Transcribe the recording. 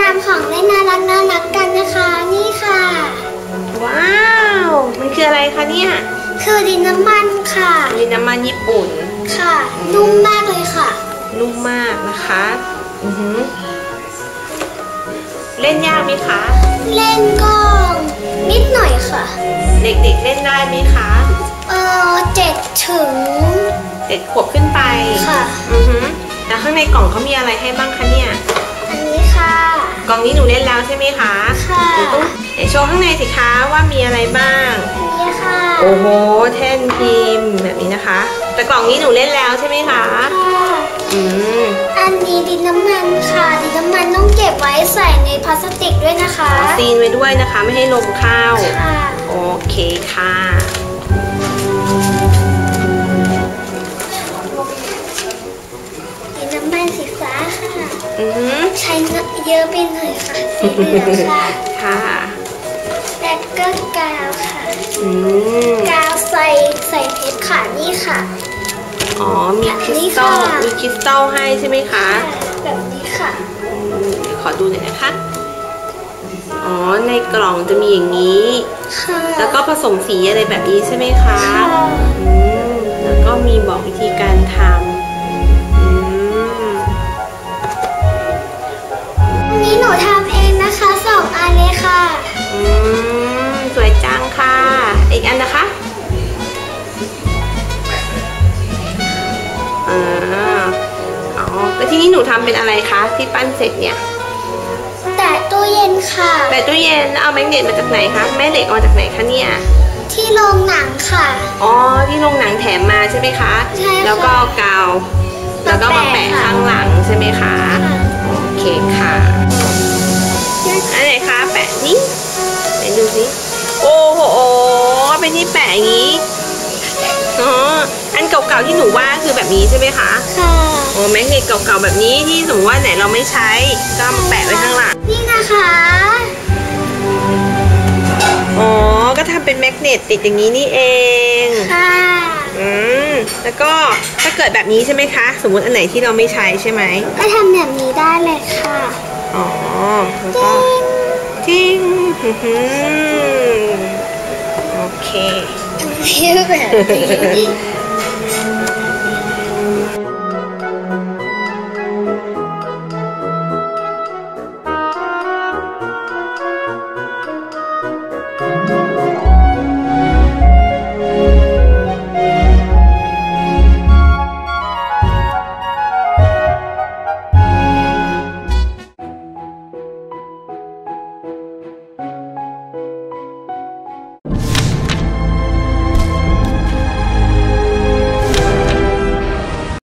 นำของเล่นน่ารักน่ารักกันนะคะ นี่ค่ะ ว้าว มันคืออะไรคะเนี่ย คือดินน้ำมันค่ะดินน้ำมันญี่ปุ่น ค่ะ นุ่มมากเลยค่ะ นุ่มมากนะคะ อือหือ เล่นยากไหมคะ เล่นก็นิดหน่อยค่ะ เด็กๆเล่นได้ไหมคะ เออเจ็ดถึงเจ็ดขวบขึ้นไป ค่ะ อือหือแล้วข้างในกล่องเขามีอะไรให้บ้างคะเนี่ย อันนี้ค่ะกล่องนี้หนูเล่นแล้วใช่ไหมคะค่ะหนูต้องไหนโชว์ข้างในสิคะว่ามีอะไรบ้างอันนี้ค่ะโอ้โหแท่นพิมพ์แบบนี้นะคะ แต่กล่องนี้หนูเล่นแล้วใช่ไหมคะค่ะอืมอันนี้ดินน้ำมันค่ะดินน้ำมันต้องเก็บไว้ใส่ในพลาสติกด้วยนะคะซีนไว้ด้วยนะคะ ไม่ให้ลมเข้าค่ะ โอเคค่ะ ค่ะสีเหลืองค่ะค่ะแล้วก็กาวค่ะอืมกาวใส่ใส่เพชรค่ะนี่ค่ะ อ๋อ มีคริสตัลนี่ค่ะมีคริสตัลให้ใช่ไหมคะ แบบนี้ค่ะอืมเดี๋ยวขอดูหน่อยนะคะ อ๋อ ในกล่องจะมีอย่างนี้ค่ะแล้วก็ผสมสีอะไรแบบนี้ใช่ไหมคะค่ะ อืมสวยจังค่ะ อีกอันนะคะอ่าอ๋อแล้วที่นี่หนูทำเป็นอะไรคะ ที่ปั้นเสร็จเนี่ย แต่ตู้เย็นค่ะ แต่ตู้เย็นเอาแมกเนตมาจากไหนคะ แม่เหล็กเอามาจากไหนคะเนี่ย ที่โรงหนังค่ะ อ๋อ ที่โรงหนังแถมมาใช่ไหมคะ ใช่ค่ะแล้วก็เอากาว แล้วก็มาแปะมาแปะค่ะ ข้างหลังใช่ไหมคะค่ะโอเคค่ะอัน ดูสิ โอ้โหเป็นที่แปะอย่างนี้ อ๋อ อันเก่าๆที่หนูว่าคือแบบนี้ใช่ไหมคะ ค่ะ โอ้แมกเนตเก่าๆแบบนี้ที่สมมติว่าไหนเราไม่ใช้ก็เอามาแปะไว้ข้างหลัง นี่นะคะ อ๋อ ก็ทำเป็นแมกเนตติดอย่างนี้นี่เอง ค่ะ อืม แล้วก็ถ้าเกิดแบบนี้ใช่ไหมคะ สมมติอันไหนที่เราไม่ใช้ใช่ไหม ก็ทำแบบนี้ได้เลยค่ะ อ๋อ แล้วก็จิ้ ง